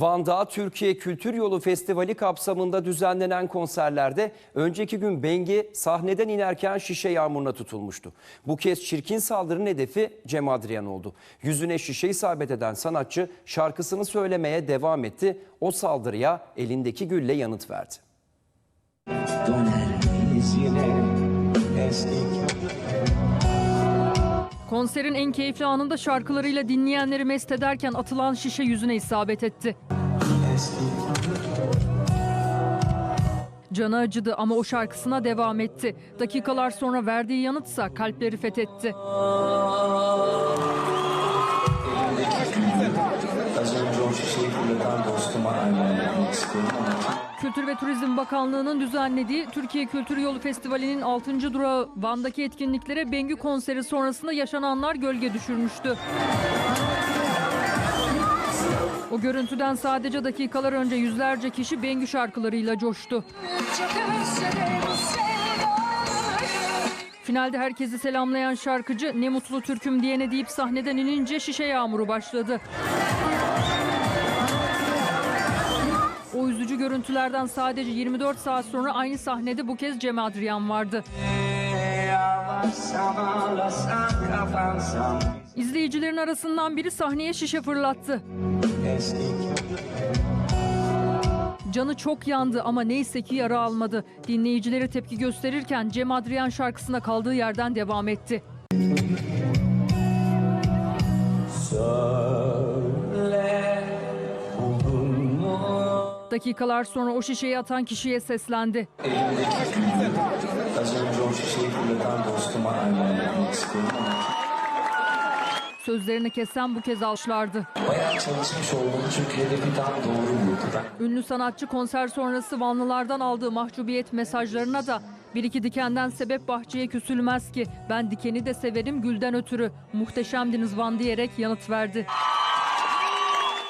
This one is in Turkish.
Van'da Türkiye Kültür Yolu Festivali kapsamında düzenlenen konserlerde önceki gün Bengi sahneden inerken şişe yağmuruna tutulmuştu. Bu kez çirkin saldırının hedefi Cem Adrian oldu. Yüzüne şişe isabet eden sanatçı şarkısını söylemeye devam etti. O saldırıya elindeki gülle yanıt verdi. Döner miyiz yine eski Konserin en keyifli anında şarkılarıyla dinleyenleri mest ederken atılan şişe yüzüne isabet etti. Canı acıdı ama o şarkısına devam etti. Dakikalar sonra verdiği yanıtsa kalpleri fethetti. Ama Kültür ve Turizm Bakanlığı'nın düzenlediği Türkiye Kültür Yolu Festivali'nin 6. durağı Van'daki etkinliklere Bengü konseri sonrasında yaşananlar gölge düşürmüştü. O görüntüden sadece dakikalar önce yüzlerce kişi Bengü şarkılarıyla coştu. Finalde herkesi selamlayan şarkıcı ne mutlu Türk'üm diyene deyip sahneden inince şişe yağmuru başladı. Görüntülerden sadece 24 saat sonra aynı sahnede bu kez Cem Adrian vardı. İzleyicilerin arasından biri sahneye şişe fırlattı. Canı çok yandı ama neyse ki yara almadı. Dinleyicileri tepki gösterirken Cem Adrian şarkısına kaldığı yerden devam etti. Dakikalar sonra o şişeyi atan kişiye seslendi. elimdeki gülü Az önce o şişeyi fırlatan dostuma armağan etmek istiyorum ama Sözlerini kesen bu kez alçlardı. Bayağı çalışmış olmalı çünkü hedefi tam doğru. Ben Ünlü sanatçı konser sonrası Vanlılardan aldığı mahcubiyet mesajlarına da bir iki dikenden sebep bahçeye küsülmez ki. Ben dikeni de severim gülden ötürü. Muhteşemdiniz Van diyerek yanıt verdi.